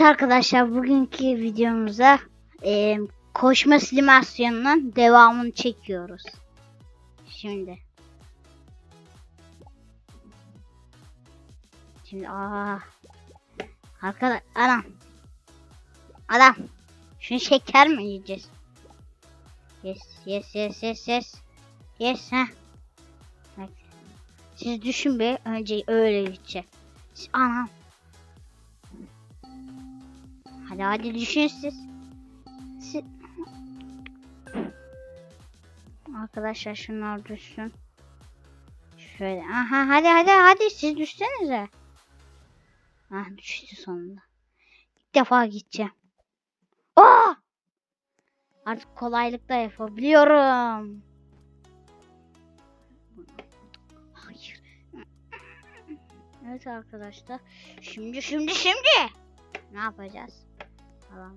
Evet arkadaşlar bugünkü videomuza e, koşma simülasyonunun devamını çekiyoruz. Şimdi. Şimdi aa. Arkadaş adam. Adam. Şunu şeker mi yiyeceğiz? Yes yes yes yes yes. Yes ha. Siz düşün be önce öyle gidecek. Anam. Hadi hadi düşün siz. Siz- Arkadaşlar şunlar düşsün. Şöyle. Aha hadi hadi hadi siz düşsenize. Ah düştü sonunda. İlk defa gideceğim. Aa! Artık kolaylıkla yapabiliyorum. Hayır. Evet arkadaşlar. Şimdi şimdi şimdi. Ne yapacağız? Tamam.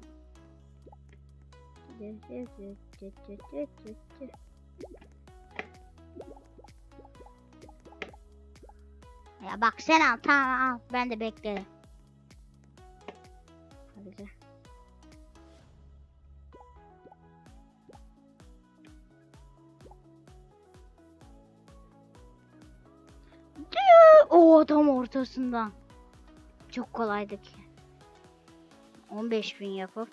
Ya bak sen al tamam al ben de beklerim. O tam ortasından. Çok kolaydı ki. 15 bin yapıp.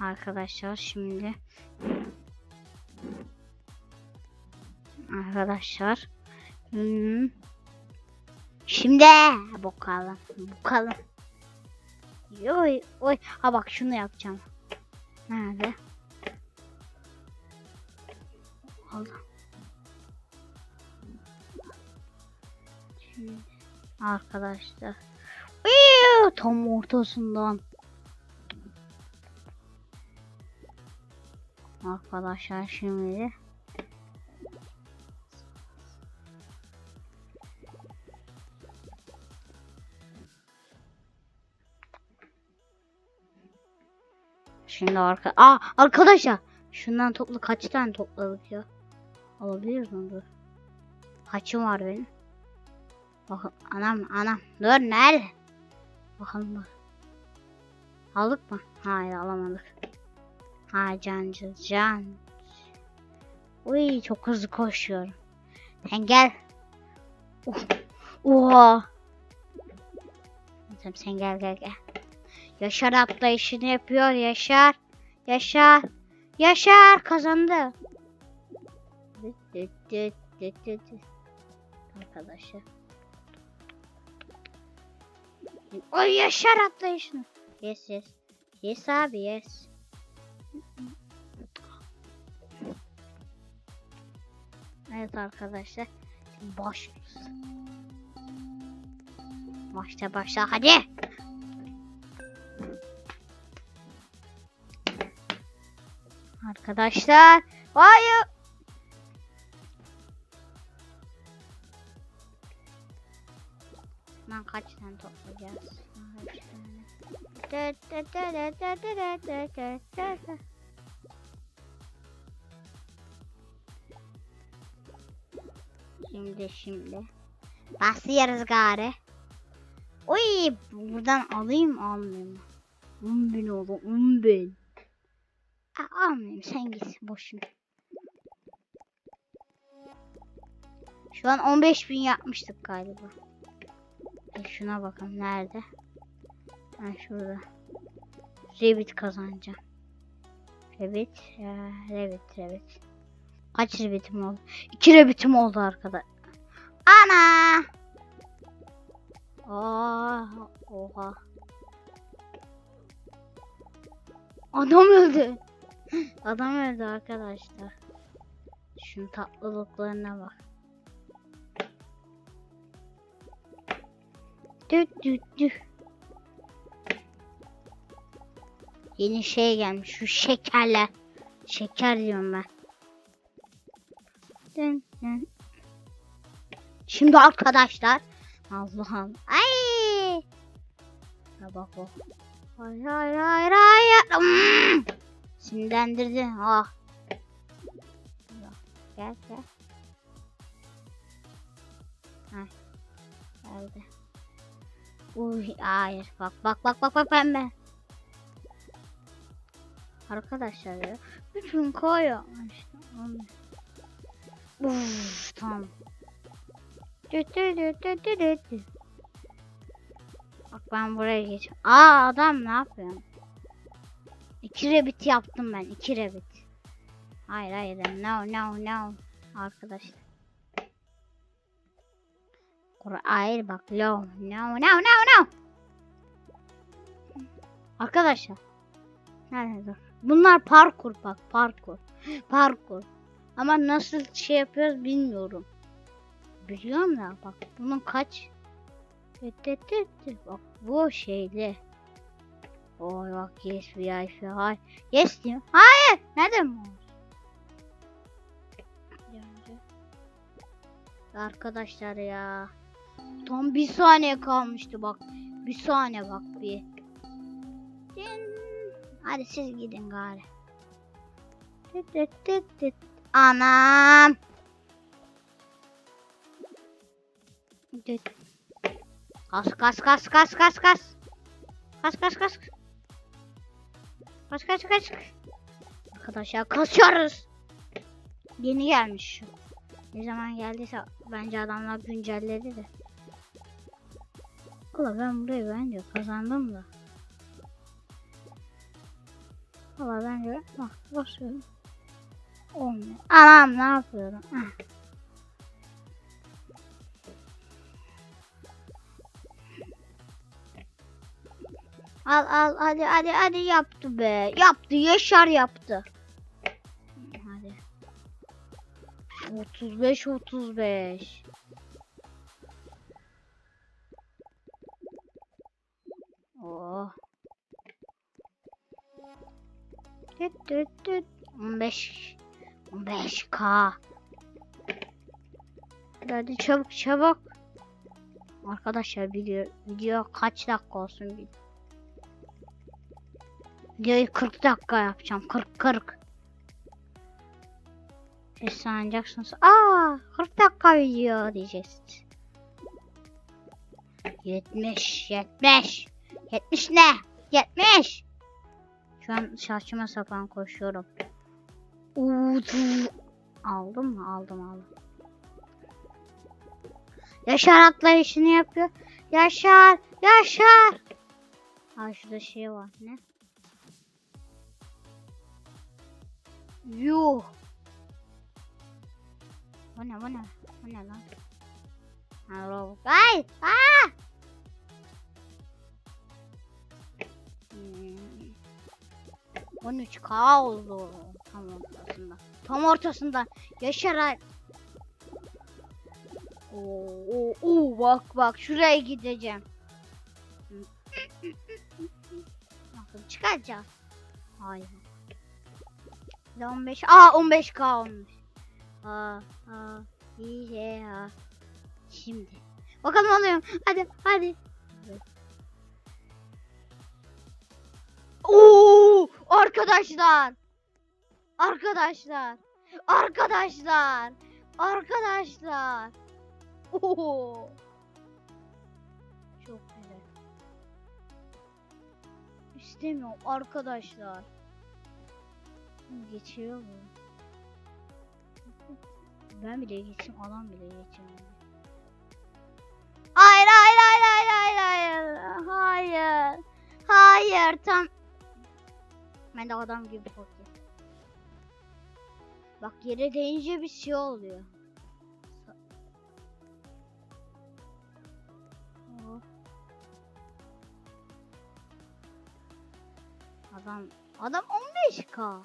Arkadaşlar şimdi. Arkadaşlar. Hmm. Şimdi bakalım bakalım. Oy oy. Ha bak şunu yapacağım. Nerede? Allah arkadaşlar. Uyuu, tam ortasından. Arkadaşlar şimdi Şimdi arka Aa arkadaşlar şundan toplu kaç tane topladık ya? Alabiliriz mi dur? Kaçım var benim? Bakın anam anam dur nerede? Bakalım bak. Aldık mı? Hayır alamadık. Ha cancı can. Uy çok hızlı koşuyorum. Sen gel. Uh. Oha. Tamam sen gel gel gel. Yaşar atlayışını yapıyor Yaşar. Yaşar. Yaşar kazandı. Arkadaşlar. Oy Yaşar atlayışını. Yes yes. Yes abi yes. Evet arkadaşlar. Şimdi başlıyoruz. Başla başla hadi. Arkadaşlar. Hayır. Dö, dö, dö. Şimdi şimdi. Başlıyoruz gari. Oy buradan alayım almayayım. 10 bin oldu 10 bin. Aa, almayayım sen git boşuna. Şu an 15 bin yapmıştık galiba. Şuna bakın nerede? Ha şurada. Revit kazanacağım. Revit, ya, Revit, Revit. Kaç Revit'im oldu? İki Revit'im oldu arkadaş. Ana! Oha, oha. Adam öldü. Adam öldü arkadaşlar. Şunun tatlılıklarına bak. Düt düt düt. Yeni şey gelmiş. Şu şekerler. Şeker diyorum ben. Dın dın. Şimdi arkadaşlar. Allah'ım. Ay. Ya bak o. Hayır hayır hayır hayır. Hmm. Sinirlendirdi. Ah. Gel gel. Ha. Geldi. Uy hayır. Bak bak bak bak bak pembe. Arkadaşlar ya. Bütün koy yapmış. Uf tamam. Dü dü dü dü dü dü dü. Bak ben buraya geç. Aa adam ne yapıyor? İki rabbit yaptım ben. iki rabbit. Hayır hayır. No no no. Arkadaşlar. Hayır bak low. No no no no. Arkadaşlar. Nerede dur. Bunlar parkur bak parkur. Parkur. Ama nasıl şey yapıyoruz bilmiyorum. Biliyorum da bak bunun kaç. Bak bu şeyli. Oy bak yes VIP hay. Yes diyor. Hayır. Neden bu? Arkadaşlar ya. Tam bir saniye kalmıştı bak. Bir saniye bak bir. Din. Hadi siz gidin gari. Tıt tıt tıt tıt. Anam. Tıt. Kas kas kas kas kas kas. Kas kas kas. Kas kas kas. Arkadaşlar kasıyoruz. Yeni gelmiş. Ne zaman geldiyse bence adamlar güncelledi de. Valla ben burayı bence kazandım da. Valla bence bak basıyorum. Olmuyor. Anam ne yapıyorum? Heh. Al al hadi hadi hadi yaptı be. Yaptı Yaşar yaptı. Hadi. 35 35. 15 15k. Hadi çabuk çabuk. Arkadaşlar video video kaç dakika olsun. Videoyu 40 dakika yapacağım. 40 40. Siz sanacaksınız. Aa 40 dakika video diyeceksiniz. 70 70 70 ne? 70 Şu an saçma sapan koşuyorum. Aldım mı? Aldım aldım. Yaşar atlayışını yapıyor. Yaşar! Yaşar! Aa şurada şey var. Ne? Yuh! Bu ne bu ne? Bu ne lan? Ha Robux. Ay! Aa! Hmm. 13k oldu. Tam ortasında. Tam ortasında. Yaşar ay. Oo, oo, oo, bak bak şuraya gideceğim. Bakın çıkacağım. Hayır. 15. Aa 15k olmuş. Aa, aa, iyi ya. Şimdi. Bakalım alıyorum. Hadi hadi. Oo arkadaşlar. Arkadaşlar. Arkadaşlar. Arkadaşlar. Oo. Çok güzel. İstemiyorum arkadaşlar. Geçiyor mu? Ben bile geçeyim, adam bile geçemiyor. Hayır, hayır, hayır, hayır, hayır, hayır, hayır, hayır, tam. Ben de adam gibi korkuyorum. Bak yere değince bir şey oluyor. Adam, adam 15k.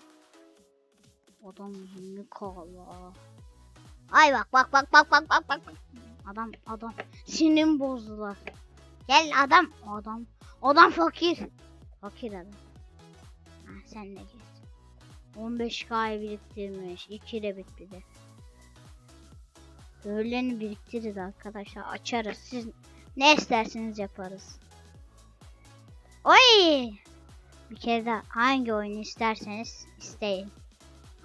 Adam 20k la. Ay bak bak bak bak bak bak bak. Adam adam sinirim bozdular. Gel adam adam adam fakir. Fakir adam. Ha, sen de git. 15k biriktirmiş. 2 de bitti de. Öğleni biriktiririz arkadaşlar. Açarız. Siz ne isterseniz yaparız. Oy! Bir kere daha hangi oyunu isterseniz isteyin.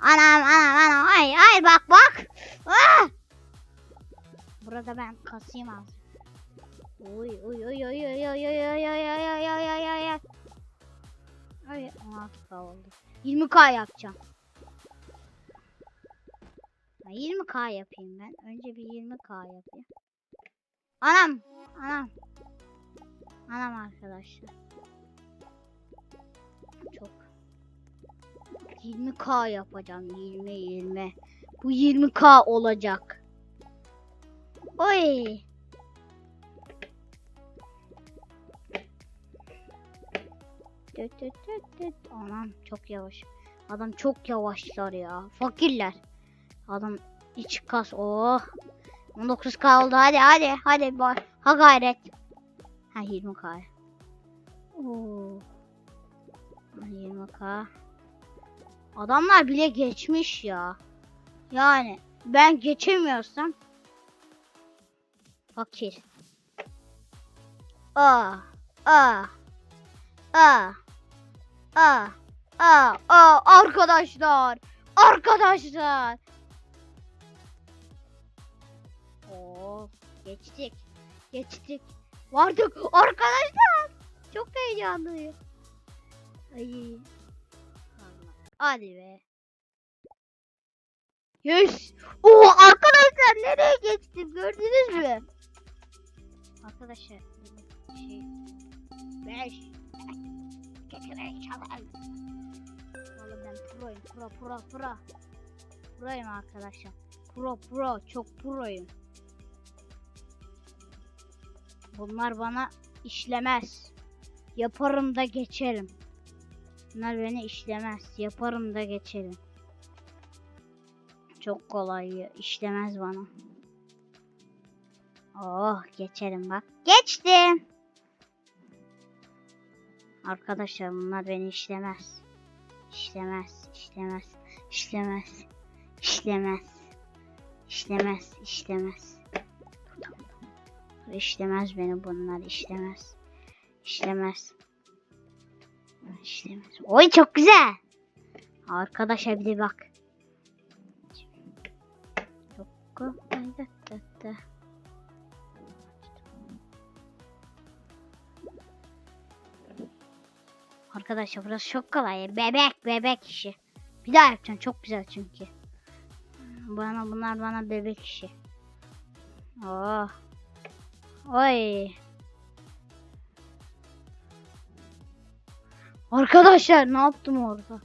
Anam anam anam ay ay bak bak. Ah! Burada ben kasayım az. Uy uy uy uy uy uy uy uy uy uy uy uy uy. Ay 16k oldu. 20k yapacağım. Ya 20k yapayım ben. Önce bir 20k yapayım. Anam. Anam. Anam arkadaşlar. Çok. 20k yapacağım. 20 20. Bu 20k olacak. Oy. Düt. Anam çok yavaş. Adam çok yavaşlar ya. Fakirler. Adam iç kas. Oh. 19k oldu. Hadi hadi. Hadi. bak. Ha gayret. Ha 20k. Oo. Ha, 20k. Adamlar bile geçmiş ya. Yani ben geçemiyorsam fakir. Aa, aa, aa, aa, aa, aa, arkadaşlar, arkadaşlar. Oo, geçtik, geçtik. Vardık arkadaşlar. Çok heyecanlıyım. Ay. Hadi be. Yes. Oo arkadaşlar nereye geçtim gördünüz mü? Arkadaşlar şey 5 Getirek çalay. Vallahi ben proyum pro pro pro. Proyum arkadaşlar. Pro pro çok proyum. Bunlar bana işlemez. Yaparım da geçerim. Bunlar beni işlemez. Yaparım da geçerim. Çok kolay işlemez bana. Oh geçerim bak. Geçtim. Arkadaşlar bunlar beni işlemez. İşlemez, işlemez, işlemez, işlemez, işlemez, işlemez. İşlemez beni bunlar, işlemez. İşlemez. İşlemez. Oy çok güzel. Arkadaşlar bir de bak. Çok güzel. Arkadaşlar burası çok kolay. Bebek bebek işi. Bir daha yapacağım. Çok güzel çünkü. Bana bunlar bana bebek işi. Oh. Oy. Arkadaşlar ne yaptım orada?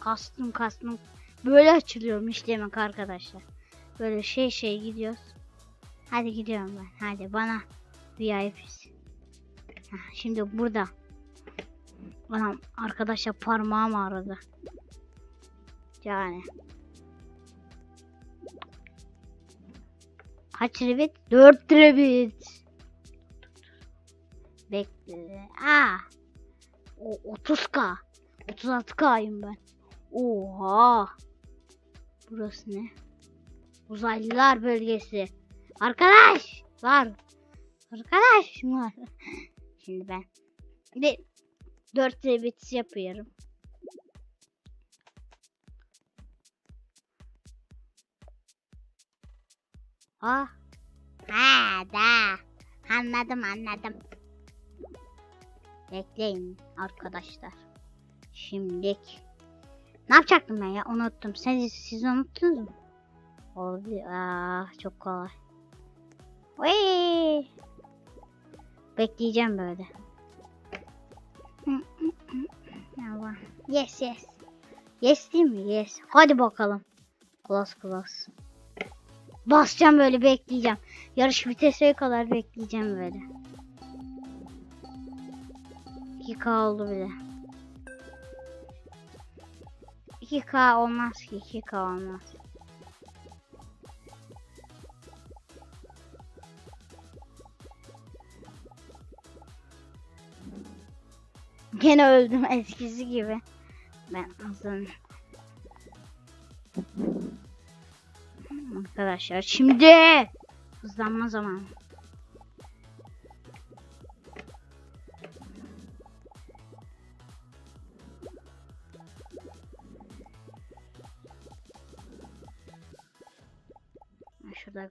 Kastım kastım. Böyle açılıyorum işlemek arkadaşlar. Böyle şey şey gidiyoruz. Hadi gidiyorum ben. Hadi bana VIP'si. Şimdi burada. Anam arkadaşlar parmağım ağrıdı. Yani. Kaç revit? 4 revit. Bekle. Aa. O 30k. 36k'yım ben. Oha. Burası ne? Uzaylılar bölgesi. Arkadaş var. Arkadaş var. Şimdi ben de 4 revit yapıyorum. Ah. Ha da. Anladım anladım. Bekleyin arkadaşlar. Şimdilik. Ne yapacaktım ben ya? Unuttum. Siz, siz unuttunuz mu? Oldu. Aa, çok kolay. Oy. Bekleyeceğim böyle. Yes yes. Yes değil mi? Yes. Hadi bakalım. Klas klas. Basacağım böyle bekleyeceğim. Yarış vitese kadar bekleyeceğim böyle. 2K oldu bile. 2K olmaz ki 2K olmaz. Gene öldüm eskisi gibi. Ben azın. Arkadaşlar şimdi hızlanma zamanı.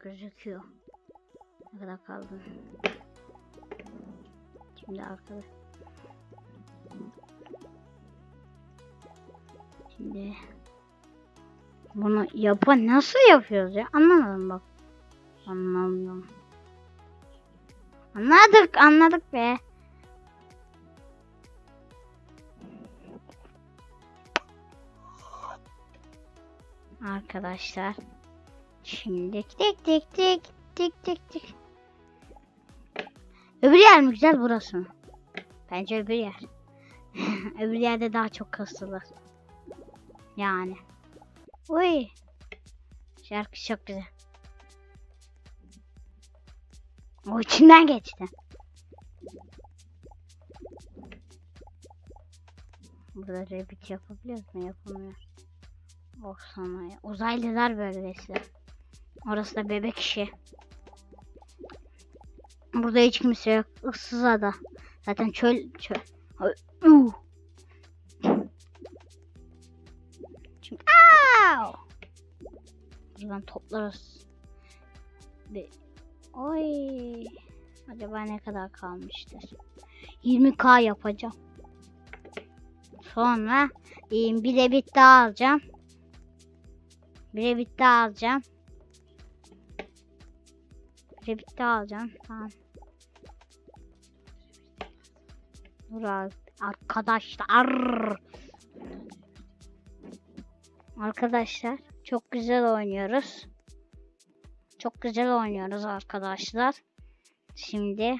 gözüküyor. Ne kadar kaldı? Şimdi arkada. Şimdi bunu yapan nasıl yapıyoruz ya? Anlamadım bak. Anlamıyorum. Anladık, anladık be. Arkadaşlar. Şimdi tik tik tik tik tik tik. Öbür yer mi güzel burası? Bence öbür yer. öbür yerde daha çok kasılır. Yani. Uy. Şarkı çok güzel. O içinden geçti. Burada rabbit yapabiliyoruz mu? Yapamıyoruz. Oh sana ya. Uzaylılar bölgesi. Orası da bebek işi. Burada hiç kimse yok. Issız ada. Zaten çöl çöl. Uh. Au! Buradan toplarız. Bir... Oy. Acaba ne kadar kalmıştır? 20k yapacağım. Sonra bir de bit daha alacağım. Bir de bit daha alacağım. Bir de bit daha alacağım. Tamam. Dur ar- arkadaşlar. Arkadaşlar çok güzel oynuyoruz. Çok güzel oynuyoruz arkadaşlar. Şimdi.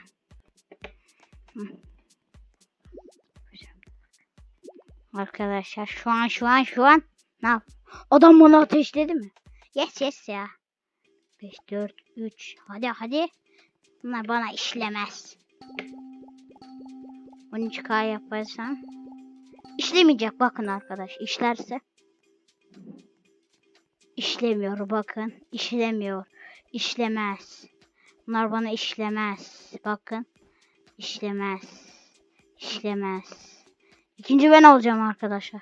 Arkadaşlar şu an şu an şu an ne yap? Adam bana ateşledi mi? Yes yes ya. 5 4 3 hadi hadi. Bunlar bana işlemez. 13k yaparsam işlemeyecek bakın arkadaş işlerse işlemiyor bakın. İşlemiyor. İşlemez. Bunlar bana işlemez. Bakın. İşlemez. İşlemez. İkinci ben olacağım arkadaşlar.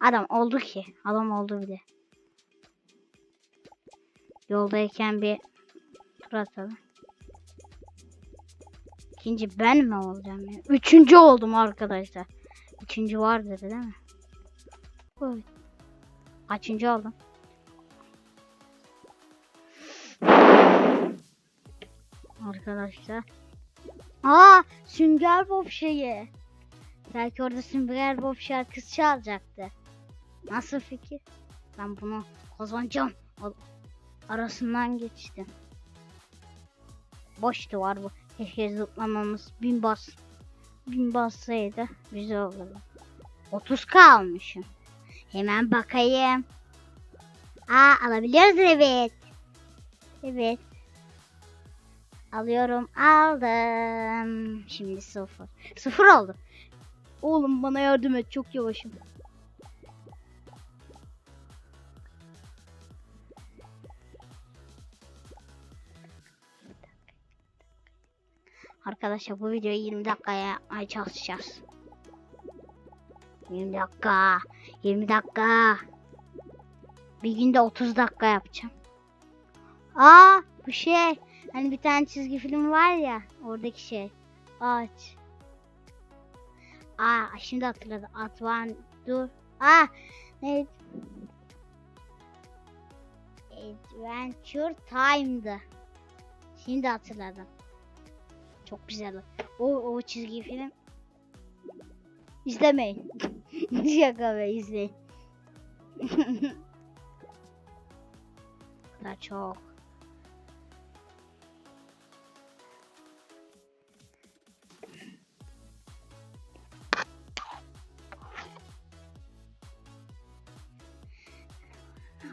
Adam oldu ki. Adam oldu bile yoldayken bir tur atalım. İkinci ben mi olacağım ya? Üçüncü oldum arkadaşlar. Üçüncü var dedi değil mi? Oy. Kaçıncı oldum? Arkadaşlar. Aa Sünger Bob şeyi. Belki orada Sünger Bob şarkısı çalacaktı. Nasıl fikir? Ben bunu kazanacağım. Arasından geçtim. Boş duvar bu. Keşke zıplamamız bin bas. Bin bassaydı güzel olurdu. 30 kalmışım. Hemen bakayım. Aa alabiliyoruz evet. Evet. Alıyorum aldım. Şimdi sıfır. Sıfır oldu. Oğlum bana yardım et çok yavaşım. Arkadaşlar bu videoyu 20 dakikaya çalışacağız. 20 dakika. 20 dakika. Bir günde 30 dakika yapacağım. Aa bu şey. Hani bir tane çizgi film var ya. Oradaki şey. Ağaç. Aa şimdi hatırladım. Atvan dur. Aa ne? Adventure Time'dı. Şimdi hatırladım. Çok güzel. O, o çizgi film. İzlemeyin. Şaka be izleyin. da çok.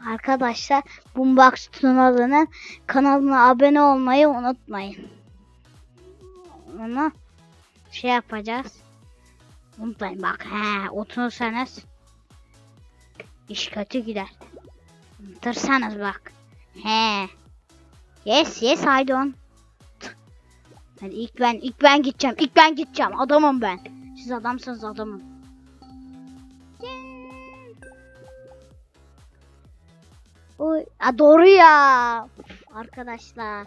Arkadaşlar Boombox Tunalı'nın kanalına abone olmayı unutmayın. Onu şey yapacağız. Unutmayın bak he oturursanız iş kötü gider. Unutursanız bak. He. Yes yes haydi on. Hadi ilk ben ilk ben gideceğim. İlk ben gideceğim. Adamım ben. Siz adamsınız adamım. Oy, a, doğru ya. Arkadaşlar.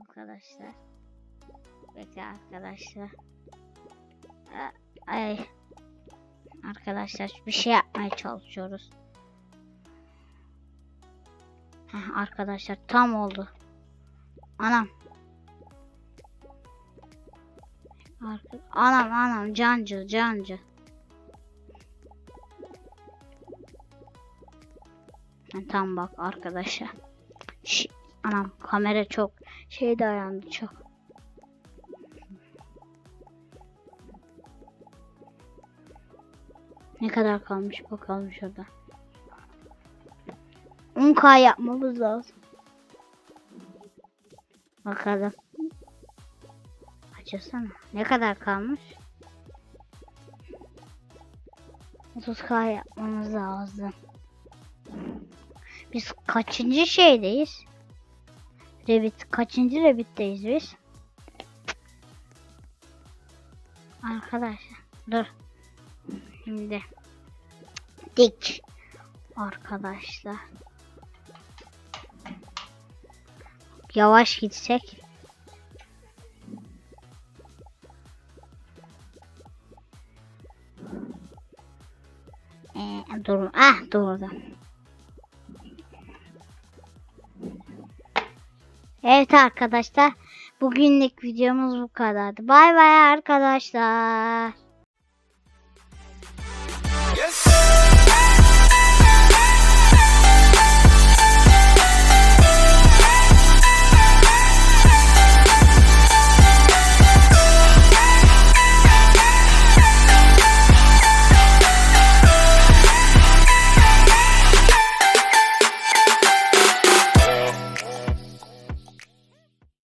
Arkadaşlar. Bekle arkadaşlar. Ay. Arkadaşlar bir şey yapmaya çalışıyoruz. Heh, arkadaşlar tam oldu. Anam. Anam anam cancı cancı. Tam bak arkadaşlar. Şi- anam kamera çok şey dayandı çok. Ne kadar kalmış bakalım şurada. 10k yapmamız lazım. Bakalım. Açılsana. Ne kadar kalmış? 30k yapmamız lazım. Biz kaçıncı şeydeyiz? Revit kaçıncı Revit'teyiz biz? Arkadaşlar dur. Şimdi dik arkadaşlar. Yavaş gitsek. Ee, dur. Ah doğru. Evet arkadaşlar. Bugünlük videomuz bu kadardı. Bay bay arkadaşlar.